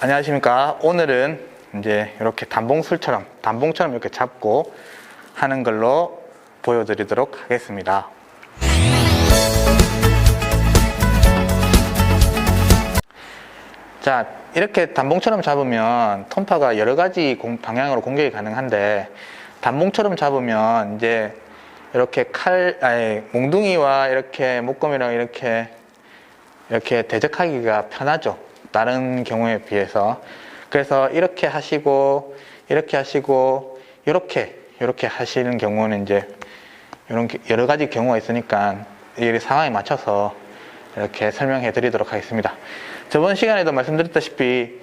안녕하십니까. 오늘은 이제 이렇게 단봉술처럼, 단봉처럼 이렇게 잡고 하는 걸로 보여드리도록 하겠습니다. 자, 이렇게 단봉처럼 잡으면 톤파가 여러 가지 공- 방향으로 공격이 가능한데 단봉처럼 잡으면 이제 이렇게 칼, 아니, 몽둥이와 이렇게 목검이랑 이렇게 이렇게 대적하기가 편하죠. 다른 경우에 비해서. 그래서 이렇게 하시고, 이렇게 하시고, 이렇게, 이렇게 하시는 경우는 이제 이런 게- 여러 가지 경우가 있으니까 이 상황에 맞춰서 이렇게 설명해 드리도록 하겠습니다. 저번 시간에도 말씀드렸다시피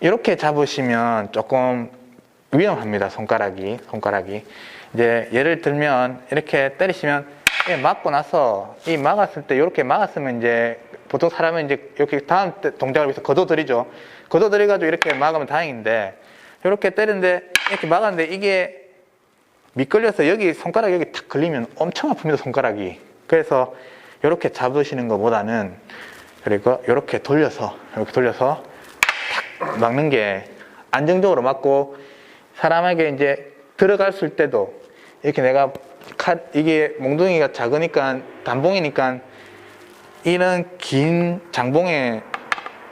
이렇게 잡으시면 조금 위험합니다. 손가락이, 손가락이. 이제 예를 들면 이렇게 때리시면 예, 맞고 나서 이 막았을 때 이렇게 막았으면 이제 보통 사람은 이제 이렇게 다음 때 동작을 위해서 걷어들이죠. 걷어들여가지고 이렇게 막으면 다행인데 이렇게 때리는데 이렇게 막았는데 이게 미끌려서 여기 손가락 여기 탁 걸리면 엄청 아픕니다 손가락이 그래서 이렇게 잡으시는 것보다는 그리고 이렇게 돌려서 이렇게 돌려서 탁 막는 게 안정적으로 맞고 사람에게 이제 들어갔을 때도 이렇게 내가 칼 이게 몽둥이가 작으니까 단봉이니까 이런 긴 장봉에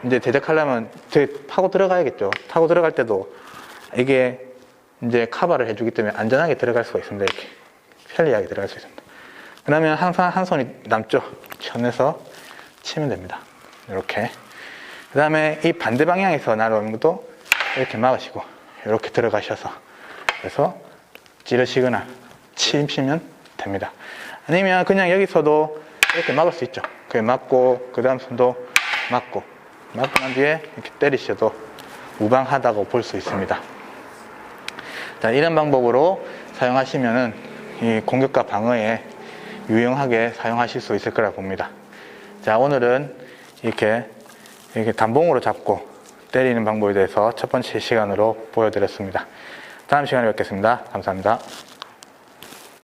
이제 대적하려면 제 파고 들어가야겠죠 타고 들어갈 때도 이게 이제 카바를 해주기 때문에 안전하게 들어갈 수가 있습니다. 이렇게 편리하게 들어갈 수 있습니다. 그러면 항상 한 손이 남죠. 천에서 치면 됩니다. 이렇게. 그 다음에 이 반대 방향에서 날아오는 것도 이렇게 막으시고 이렇게 들어가셔서 그래서 찌르시거나 치시면 됩니다. 아니면 그냥 여기서도 이렇게 막을 수 있죠. 그게 막고 그 다음 손도 막고 막고 난 뒤에 이렇게 때리셔도 무방하다고 볼 수 있습니다. 자, 이런 방법으로 사용하시면은 이 공격과 방어에 유용하게 사용하실 수 있을 거라 봅니다. 자, 오늘은 이렇게 이렇게 단봉으로 잡고 때리는 방법에 대해서 첫 번째 시간으로 보여드렸습니다. 다음 시간에 뵙겠습니다. 감사합니다.